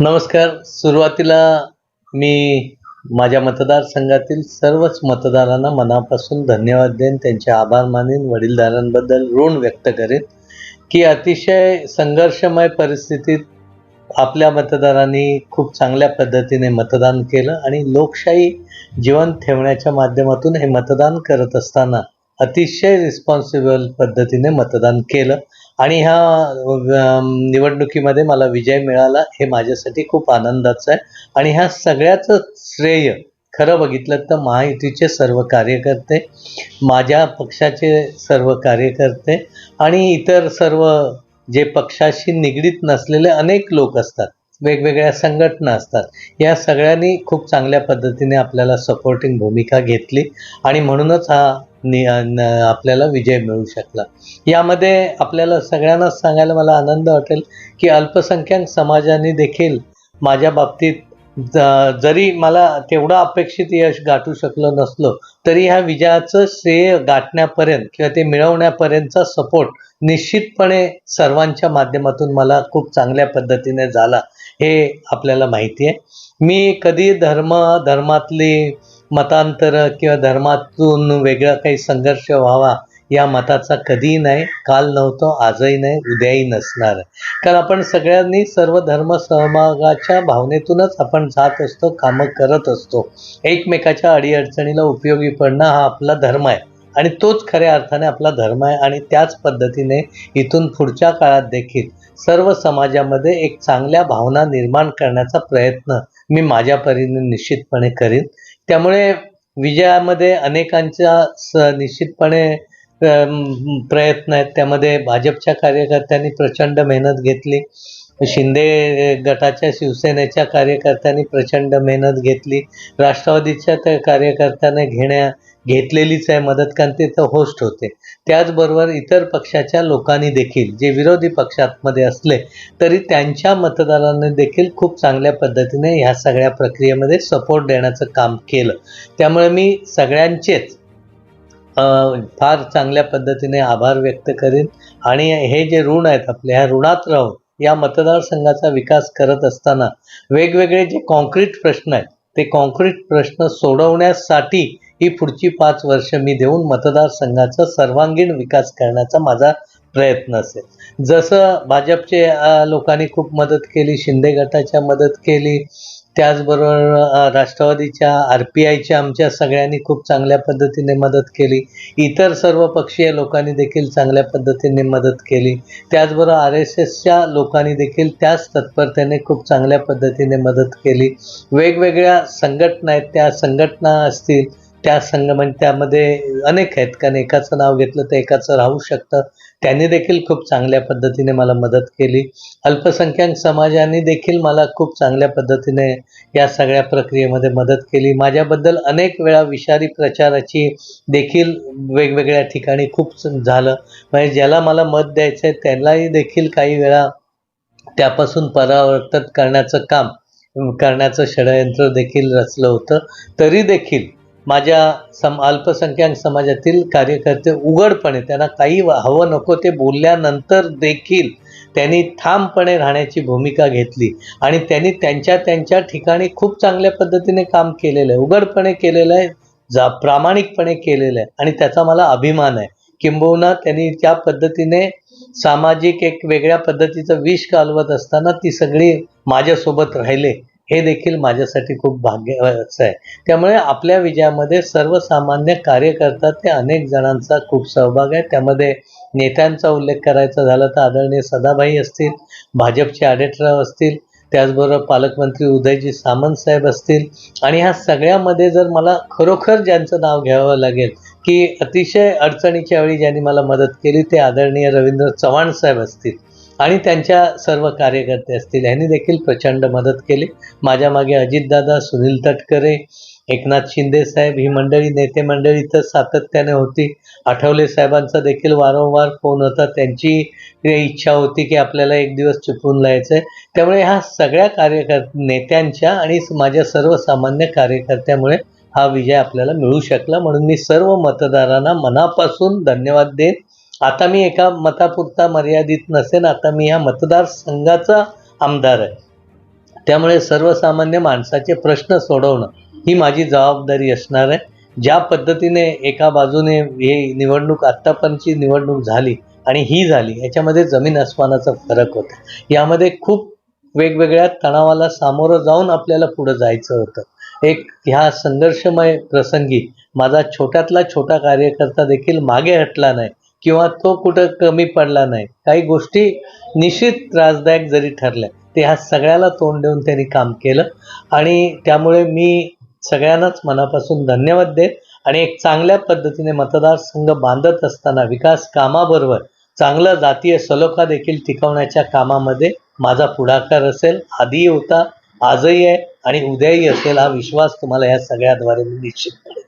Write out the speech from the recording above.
नमस्कार. सुरुवातीला मी माझ्या मतदारसंघातील सर्वच मतदारांना मनापासून धन्यवाद देईन. त्यांचे आभार मानेन. वडीलधाऱ्यांबद्दल ऋण व्यक्त करेन. की अतिशय संघर्षमय परिस्थितीत आपल्या मतदारांनी खूप चांगल्या पद्धतीने मतदान केलं आणि लोकशाही जीवन ठेवण्याच्या माध्यमातून हे मतदान करत असताना अतिशय रिस्पॉन्सिबल पद्धतीने मतदान केलं. आणि ह्या निवडणुकीमध्ये मला विजय मिळाला हे माझ्यासाठी खूप आनंदाचं आहे. आणि ह्या सगळ्याचं श्रेय खरं बघितलं तर महायुतीचे सर्व कार्यकर्ते माझ्या पक्षाचे सर्व कार्यकर्ते आणि इतर सर्व जे पक्षाशी निगडीत नसलेले अनेक लोक असतात वेगवेगळ्या संघटना असतात या सगळ्यांनी खूप चांगल्या पद्धतीने आपल्याला सपोर्टिंग भूमिका घेतली. आणि म्हणूनच हा आपल्याला विजय मिळू शकला. यामध्ये आपल्याला सगळ्यांनाच सांगायला मला आनंद वाटेल की अल्पसंख्याक समाजाने देखील माझ्या बाबतीत जरी मला तेवढं अपेक्षित यश गाठू शकलो नसलो तरी ह्या विजयाचं श्रेय गाठण्यापर्यंत किंवा ते मिळवण्यापर्यंतचा सपोर्ट निश्चितपणे सर्वांच्या माध्यमातून मला खूप चांगल्या पद्धतीने झाला हे आपल्याला माहिती आहे. मी कधी धर्म धर्मातली मतांतर किंवा धर्मातून वेगळा काही संघर्ष व्हावा या मताचा कधीही नाही काल नव्हतो आजही नाही उद्याही नसणार. कारण आपण सगळ्यांनी सर्व धर्म सहभागाच्या भावनेतूनच आपण जात असतो कामं करत असतो. एकमेकाच्या अडीअडचणीला उपयोगी पडणं हा आपला धर्म आहे. आणि तोच खऱ्या अर्थाने आपला धर्म आहे आणि त्याच पद्धतीने इथून पुढच्या काळात देखील सर्व समाजामध्ये एक चांगल्या भावना निर्माण करण्याचा प्रयत्न मी माझ्या परीने निश्चितपणे करीन. त्यामुळे विजयामध्ये अनेकांचा स निश्चितपणे प्रयत्न आहेत. त्यामध्ये भाजपच्या कार्यकर्त्यांनी प्रचंड मेहनत घेतली. शिंदे गटाच्या शिवसेनेच्या कार्यकर्त्यांनी प्रचंड मेहनत घेतली. राष्ट्रवादीच्या त्या कार्यकर्त्याने घेण्या घेतलेलीच आहे मदत कारण ते तर होस्ट होते. त्याचबरोबर इतर पक्षाच्या लोकांनी देखील जे विरोधी पक्षांमध्ये असले तरी त्यांच्या मतदारांनी देखील खूप चांगल्या पद्धतीने ह्या सगळ्या प्रक्रियेमध्ये सपोर्ट देण्याचं काम केलं. त्यामुळे मी सगळ्यांचेच फार चांगल्या पद्धतीने आभार व्यक्त करीन. आणि हे जे ऋण आहेत आपले ह्या ऋणात राहून या मतदारसंघाचा विकास करत असताना वेगवेगळे जे कॉन्क्रीट प्रश्न आहेत ते कॉन्क्रीट प्रश्न सोडवण्यासाठी ही पुढची पाच वर्ष मी देऊन मतदारसंघाचा सर्वांगीण विकास करण्याचा माझा प्रयत्न असेल. जसं भाजपचे लोकांनी खूप मदत केली शिंदे गटाच्या मदत केली त्याचबरोबर राष्ट्रवादीच्या आर पी आयच्या आमच्या सगळ्यांनी खूप चांगल्या पद्धतीने मदत केली. इतर सर्व पक्षीय लोकांनी देखील चांगल्या पद्धतीने मदत केली. त्याचबरोबर आर एस एसच्या लोकांनी देखील त्याच तत्परतेने खूप चांगल्या पद्धतीने मदत केली. वेगवेगळ्या संघटना आहेत त्या संघटना असतील त्या संगमन म्हणजे त्यामध्ये अनेक आहेत. कारण एकाचं नाव घेतलं तर एकाचं राहू शकतं. त्यांनी देखील खूप चांगल्या पद्धतीने मला मदत केली. अल्पसंख्याक समाजाने देखील मला खूप चांगल्या पद्धतीने या सगळ्या प्रक्रियेमध्ये मदत केली. माझ्याबद्दल अनेक वेळा विषारी प्रचाराची देखील वेगवेगळ्या ठिकाणी खूप झालं. म्हणजे ज्याला मला मत द्यायचं आहे त्यालाही देखील काही वेळा त्यापासून परावर्तन करण्याचं काम करण्याचं षडयंत्र देखील रचलं होतं. तरी देखील माझ्या सम अल्पसंख्याक समाजातील कार्यकर्ते उघडपणे त्यांना काही व- हवं नको ते बोलल्यानंतर देखील त्यांनी ठामपणे राहण्याची भूमिका घेतली. आणि त्यांनी त्यांच्या त्यांच्या ठिकाणी खूप चांगल्या पद्धतीने काम केलेलं आहे. उघडपणे केलेलं आहे जा प्रामाणिकपणे केलेलं आहे. आणि त्याचा मला अभिमान आहे. किंबहुना त्यांनी त्या पद्धतीने सामाजिक एक वेगळ्या पद्धतीचं विष कालवत असताना ती सगळी माझ्यासोबत राहिले. हे देखील माझ्यासाठी खूप भाग्याचं आहे. त्यामुळे आपल्या विजयामध्ये सर्वसामान्य कार्यकर्ता ते अनेक जणांचा खूप सहभाग आहे. त्यामध्ये नेत्यांचा उल्लेख करायचा झाला तर आदरणीय सदाभाई असतील भाजपचे आडेटराव असतील त्याचबरोबर पालकमंत्री उदयजी सामंत साहेब असतील. आणि ह्या सगळ्यामध्ये जर मला खरोखर ज्यांचं नाव घ्यावं लागेल की अतिशय अडचणीच्या वेळी ज्यांनी मला मदत केली ते आदरणीय रवींद्र चव्हाण साहेब असतील. आणि त्यांच्या सर्व कार्यकर्ते असतील यांनी देखील प्रचंड मदत केली. माझ्या मागे अजितदादा सुनील तटकरे एकनाथ शिंदे साहेब ही मंडळी नेते मंडळी तर सातत्याने होती. आठवले साहेबांचा देखील वारंवार फोन होता. त्यांची इच्छा होती की आपल्याला एक दिवस चिपळूणला लायचं आहे त्यामुळे ह्या सगळ्या कार्यकर नेत्यांच्या आणि माझ्या सर्वसामान्य कार्यकर्त्यामुळे हा विजय आपल्याला मिळू शकला. म्हणून मी सर्व मतदारांना मनापासून धन्यवाद देईन. आता मी एका मतापुरता मर्यादित नसेन आता मी ह्या मतदारसंघाचा आमदार आहे. त्यामुळे सर्वसामान्य माणसाचे प्रश्न सोडवणं ही माझी जबाबदारी असणार आहे. ज्या पद्धतीने एका बाजूने हे निवडणूक आत्तापर्यंतची निवडणूक झाली आणि ही झाली याच्यामध्ये जमीन अस्मानाचा फरक होता. यामध्ये खूप वेगवेगळ्या तणावाला सामोरं जाऊन आपल्याला पुढं जायचं होतं. एक ह्या संघर्षमय प्रसंगी माझा छोट्यातला छोटा कार्यकर्ता देखील मागे हटला नाही. किंवा तो कुठं कमी पडला नाही. काही गोष्टी निश्चित त्रासदायक जरी ठरल्या ते ह्या सगळ्याला तोंड देऊन त्यांनी काम केलं. आणि त्यामुळे मी सगळ्यांनाच मनापासून धन्यवाद देत आणि एक चांगल्या पद्धतीने मतदारसंघ बांधत असताना विकास कामाबरोबर चांगलं जातीय सलोखा देखील टिकवण्याच्या कामामध्ये माझा पुढाकार असेल. आधीही होता आजही आहे आणि उद्याही असेल हा विश्वास तुम्हाला या सगळ्याद्वारे मी निश्चित करेन.